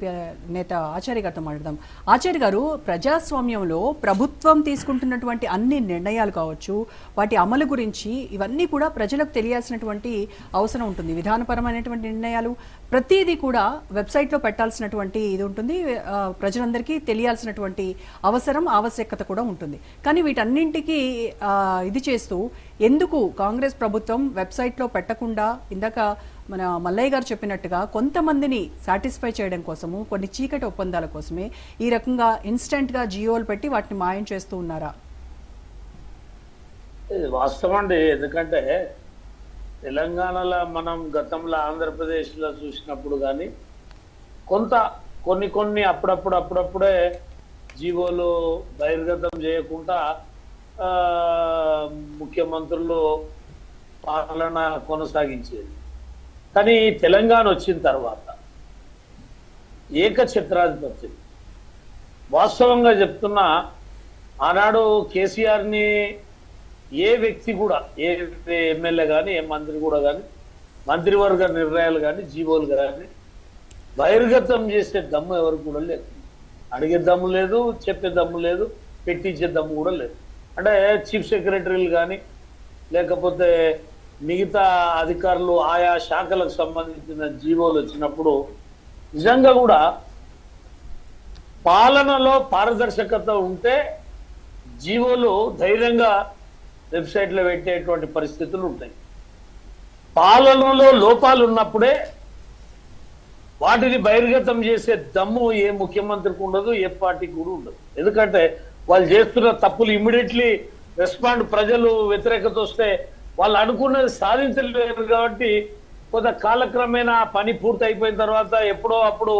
నేత ఆచార్య గారితో మాట్లాడదాం. ఆచార్య గారు ప్రజాస్వామ్యంలో ప్రభుత్వం తీసుకుంటున్నటువంటి అన్ని నిర్ణయాలు కావచ్చు వాటి అమలు గురించి ఇవన్నీ కూడా ప్రజలకు తెలియాల్సినటువంటి అవసరం ఉంటుంది. విధానపరమైనటువంటి నిర్ణయాలు ప్రతిదీ కూడా వెబ్సైట్లో పెట్టాల్సినటువంటి ఇది ఉంటుంది. ప్రజలందరికీ తెలియాల్సినటువంటి అవసరం ఆవశ్యకత కూడా ఉంటుంది. కానీ వీటన్నింటికి ఇది చేస్తూ ఎందుకు కాంగ్రెస్ ప్రభుత్వం వెబ్సైట్లో పెట్టకుండా ఇందాక మన మల్లయ్య గారు చెప్పినట్టుగా కొంతమందిని సాటిస్ఫై చేయడం కోసము కొన్ని చీకటి ఒప్పందాల కోసమే ఈ రకంగా ఇన్స్టెంట్గా జియోలు పెట్టి వాటిని మాయం చేస్తూ ఉన్నారా? వాస్తవం అండి ఎందుకంటే తెలంగాణలో మనం గతంలో ఆంధ్రప్రదేశ్లో చూసినప్పుడు కానీ కొంత కొన్ని కొన్ని అప్పుడప్పుడు అప్పుడప్పుడే జీవోలు బహిర్గతం చేయకుండా ముఖ్యమంత్రులు పాలన కొనసాగించేది. కానీ తెలంగాణ వచ్చిన తర్వాత ఏకఛత్రాధిపత్యం వాస్తవంగా చెప్తున్నా ఆనాడు కేసీఆర్ని ఏ వ్యక్తి కూడా ఏ ఎమ్మెల్యే కానీ ఏ మంత్రి కూడా కానీ మంత్రివర్గ నిర్ణయాలు కానీ జీవోలు కానీ బహిర్గతం చేసే దమ్ము ఎవరికి కూడా లేదు. అడిగే దమ్ము లేదు చెప్పే దమ్ము లేదు పెట్టించే దమ్ము కూడా లేదు. అంటే చీఫ్ సెక్రటరీలు కానీ లేకపోతే మిగతా అధికారులు ఆయా శాఖలకు సంబంధించిన జీవోలు వచ్చినప్పుడు నిజంగా కూడా పాలనలో పారదర్శకత ఉంటే జీవోలు ధైర్యంగా వెబ్సైట్లో పెట్టేటువంటి పరిస్థితులు ఉంటాయి. పాలనలో లోపాలు ఉన్నప్పుడే వాటిని బహిర్గతం చేసే దమ్ము ఏ ముఖ్యమంత్రికి ఉండదు ఏ పార్టీకి కూడా ఉండదు. ఎందుకంటే వాళ్ళు చేస్తున్న తప్పులు ఇమ్మీడియట్లీ రెస్పాండ్ ప్రజలు వ్యతిరేకత వస్తే వాళ్ళు అనుకున్నది సాధించలేరు కాబట్టి కొంత కాలక్రమేణా పని పూర్తి అయిపోయిన తర్వాత ఎప్పుడో అప్పుడు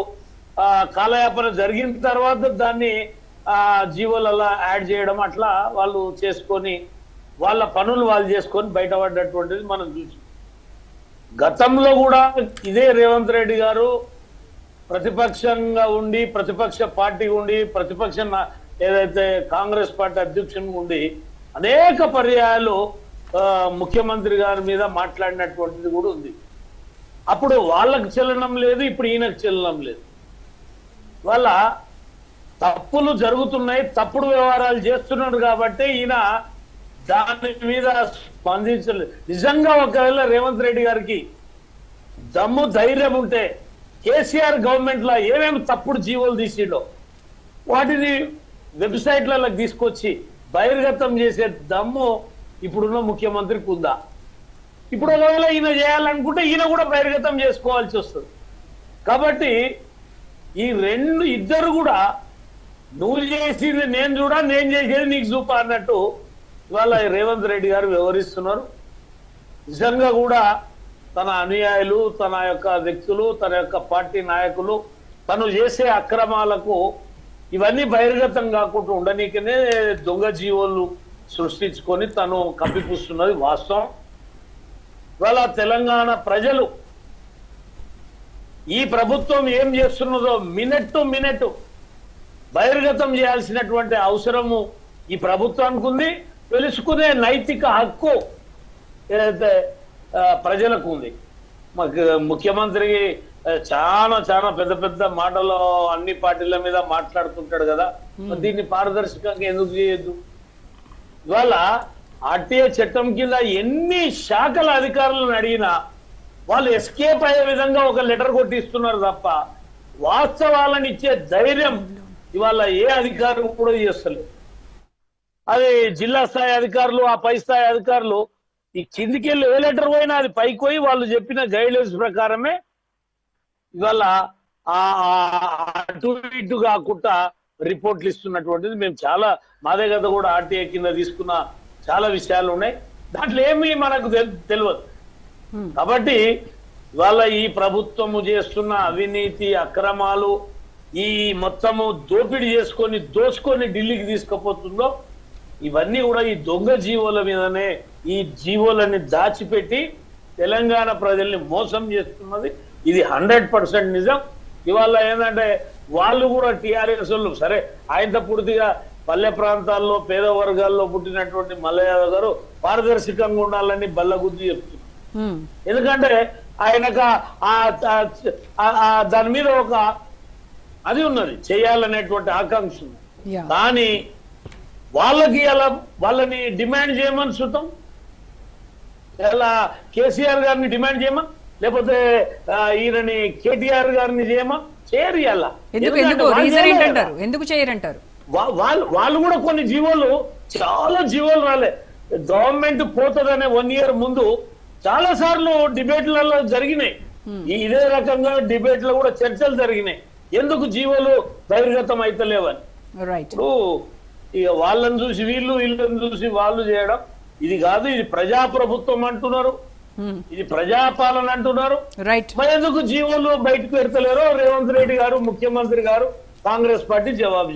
కాలయాపన జరిగిన తర్వాత దాన్ని ఆ జీవోలలో యాడ్ చేయడం అట్లా వాళ్ళు చేసుకొని వాళ్ళ పనులు వాళ్ళు చేసుకొని బయటపడ్డటువంటిది మనం చూసాం. గతంలో కూడా ఇదే రేవంత్ రెడ్డి గారు ప్రతిపక్షంగా ఉండి ప్రతిపక్ష పార్టీ ఉండి ప్రతిపక్ష ఏదైతే కాంగ్రెస్ పార్టీ అధ్యక్షుని ఉండి అనేక పర్యాయాలు ముఖ్యమంత్రి గారి మీద మాట్లాడినటువంటిది కూడా ఉంది. అప్పుడు వాళ్ళకు చెల్లడం లేదు ఇప్పుడు ఈయనకు చెల్లడం లేదు. వాళ్ళ తప్పులు జరుగుతున్నాయి తప్పుడు వ్యవహారాలు చేస్తున్నాడు కాబట్టి ఈయన దాని మీద స్పందించలేదు. నిజంగా ఒకవేళ రేవంత్ రెడ్డి గారికి దమ్ము ధైర్యం ఉంటే కేసీఆర్ గవర్నమెంట్లో ఏమేమి తప్పుడు జీవోలు తీసిండో వాటిని వెబ్సైట్లలో తీసుకొచ్చి బహిర్గతం చేసే దమ్ము ఇప్పుడున్న ముఖ్యమంత్రికి ఉందా ఇప్పుడు ఒకవేళ ఈయన చేయాలనుకుంటే ఈయన కూడా బహిర్గతం చేసుకోవాల్సి వస్తుంది. కాబట్టి ఈ రెండు ఇద్దరు కూడా నువ్వు చేసింది నేను చూడా నేను చేసేది నీకు చూప అన్నట్టు ఇవాళ రేవంత్ రెడ్డి గారు వ్యవహరిస్తున్నారు. నిజంగా కూడా తన అనుయాయులు తన యొక్క వ్యక్తులు తన యొక్క పార్టీ నాయకులు తను చేసే అక్రమాలకు ఇవన్నీ బహిర్గతం కాకుండా ఉండనీకనే దొంగ జీవోలు సృష్టించుకొని తను కప్పిపుస్తున్నది వాస్తవం. ఇవాళ తెలంగాణ ప్రజలు ఈ ప్రభుత్వం ఏం చేస్తున్నదో మినిట్ టు మినిట్ బహిర్గతం చేయాల్సినటువంటి అవసరము ఈ ప్రభుత్వానికి ఉంది. తెలుసుకునే నైతిక హక్కు ఏదైతే ప్రజలకు ఉంది. ముఖ్యమంత్రి ఆ, చాలా చాలా పెద్ద పెద్ద మాటలు అన్ని పార్టీల మీద మాట్లాడుతుంటాడు కదా. దీన్ని పారదర్శకంగా ఎందుకు చేయొద్దు? ఇవాళ ఆర్టీఏ చట్టం కింద ఎన్ని శాఖల అధికారులను అడిగినా వాళ్ళు ఎస్కేప్ అయ్యే విధంగా ఒక లెటర్ కొట్టిస్తున్నారు తప్ప వాస్తవాలను ఇచ్చే ధైర్యం ఇవాళ ఏ అధికారం కూడా చేస్తలేదు. అది జిల్లా స్థాయి అధికారులు ఆ పై స్థాయి అధికారులు ఈ కిందికి వెళ్ళి ఏ లెటర్ పోయినా అది పైకి పోయి వాళ్ళు చెప్పిన గైడ్లైన్స్ ప్రకారమే ఇవాళ అటు ఇటు కాకుండా రిపోర్ట్లు ఇస్తున్నటువంటిది మేము చాలా మాదే కదా కూడా ఆర్టీఐ కింద తీసుకున్న చాలా విషయాలు ఉన్నాయి దాంట్లో ఏమీ మనకు తెల్- తెలియదు. కాబట్టి ఇవాళ ఈ ప్రభుత్వము చేస్తున్న అవినీతి అక్రమాలు ఈ మొత్తము దోపిడీ చేసుకొని దోచుకొని ఢిల్లీకి తీసుకుపోతుందో ఇవన్నీ కూడా ఈ దొంగ జీవోల మీదనే ఈ జీవోలని దాచిపెట్టి తెలంగాణ ప్రజల్ని మోసం చేస్తున్నది. ఇది హండ్రెడ్ పర్సెంట్ నిజం. ఇవాళ ఏంటంటే వాళ్ళు కూడా టిఆర్ఎస్ వాళ్ళు సరే ఆయనతో పూర్తిగా పల్లె ప్రాంతాల్లో పేద వర్గాల్లో పుట్టినటువంటి మల్లయ్య యాదవ్ గారు పారదర్శకంగా ఉండాలని బల్లగుద్ది చెప్తున్నారు. ఎందుకంటే ఆయనకు దాని మీద ఒక అది ఉన్నది చేయాలనేటువంటి ఆకాంక్ష ఉంది కానీ వాళ్ళకి అలా వాళ్ళని డిమాండ్ చేయమని చూద్దాం ఎలా కేసీఆర్ గారిని డిమాండ్ చేయమా? లేకపోతే ఈయనని కేటీఆర్ గారిని చేయమా? చేయరు ఇలా ఎందుకు? చేయరంటారు? వాళ్ళు వాళ్ళు కూడా కొన్ని జీవోలు చాలా జీవోలు రాలే. గవర్నమెంట్ పోతుందనే వన్ ఇయర్ ముందు చాలా సార్లు డిబేట్లలో జరిగినాయి. ఇదే రకంగా డిబేట్లో కూడా చర్చలు జరిగినాయి. ఎందుకు జీవోలు బహిర్గతం అయితలేవని? ఇప్పుడు ఇక వాళ్ళని చూసి వీళ్ళు వీళ్ళని చూసి వాళ్ళు చేయడం ఇది కాదు ఇది ప్రజాప్రభుత్వం అంటున్నారు. ఇది ప్రజాపాలన అంటున్నారు. రైట్ మరి ఎందుకు జీవోలు బయటకు పెడతలేరో రేవంత్ రెడ్డి గారు ముఖ్యమంత్రి గారు కాంగ్రెస్ పార్టీ జవాబు